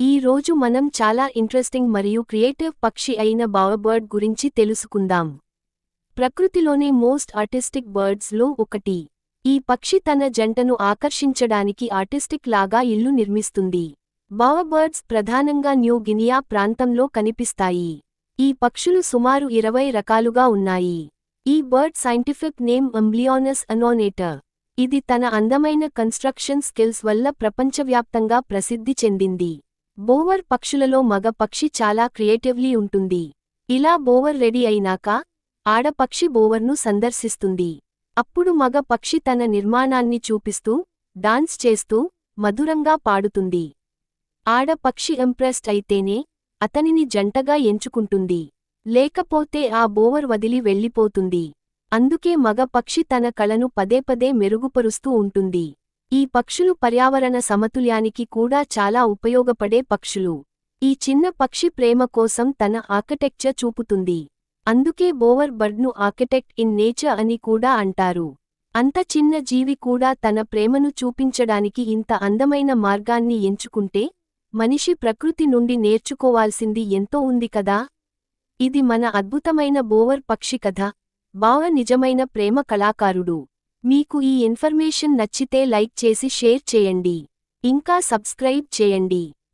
ఈ రోజు మనం చాలా ఇంట్రెస్టింగ్ మరియు క్రియేటివ్ పక్షి అయిన బావబర్డ్ గురించి తెలుసుకుందాం. ప్రకృతిలోనే మోస్ట్ ఆర్టిస్టిక్ బర్డ్స్లో ఒకటి. ఈ పక్షి తన జంటను ఆకర్షించడానికి ఆర్టిస్టిక్ లాగా ఇల్లు నిర్మిస్తుంది. బావబర్డ్స్ ప్రధానంగా న్యూ గినియా ప్రాంతంలో కనిపిస్తాయి. ఈ పక్షులు సుమారు ఇరవై రకాలుగా ఉన్నాయి. ఈ బర్డ్ సైంటిఫిక్ నేమ్ అంబ్లియోనస్ అనోనేటర్ ఇది తన అందమైన కన్స్ట్రక్షన్ స్కిల్స్ వల్ల ప్రపంచవ్యాప్తంగా ప్రసిద్ధి చెందింది. బోవర్ పక్షులలో మగ పక్షి చాలా క్రియేటివ్లీ ఉంటుంది. ఇలా బోవర్ రెడీ అయినాక ఆడపక్షి బోవర్ను సందర్శిస్తుంది. అప్పుడు మగ పక్షి తన నిర్మాణాన్ని చూపిస్తూ డాన్స్ చేస్తూ మధురంగా పాడుతుంది. ఆడపక్షి ఇంప్రెస్డ్ అయితేనే అతనిని జంటగా ఎంచుకుంటుంది. లేకపోతే ఆ బోవర్ వదిలి వెళ్ళిపోతుంది. అందుకే మగ పక్షి తన కళను పదేపదే మెరుగుపరుస్తూ ఉంటుంది. ఈ పక్షులు పర్యావరణ సమతుల్యానికి కూడా చాలా ఉపయోగపడే పక్షులు. ఈ చిన్న పక్షి ప్రేమ కోసం తన ఆర్కిటెక్చర్ చూపుతుంది. అందుకే బోవర్ బర్డ్ను ఆర్కిటెక్ట్ ఇన్ నేచర్ అని కూడా అంటారు. అంత చిన్న జీవి కూడా తన ప్రేమను చూపించడానికి ఇంత అందమైన మార్గాన్ని ఎంచుకుంటే మనిషి ప్రకృతి నుండి నేర్చుకోవాల్సింది ఎంతో ఉంది కదా? ఇది మన అద్భుతమైన బోవర్ పక్షి కథ. బావ నిజమైన ప్రేమ కళాకారుడు. మీకు ఈ ఇన్ఫర్మేషన్ నచ్చితే లైక్ చేసి షేర్ చేయండి. ఇంకా సబ్స్క్రైబ్ చేయండి.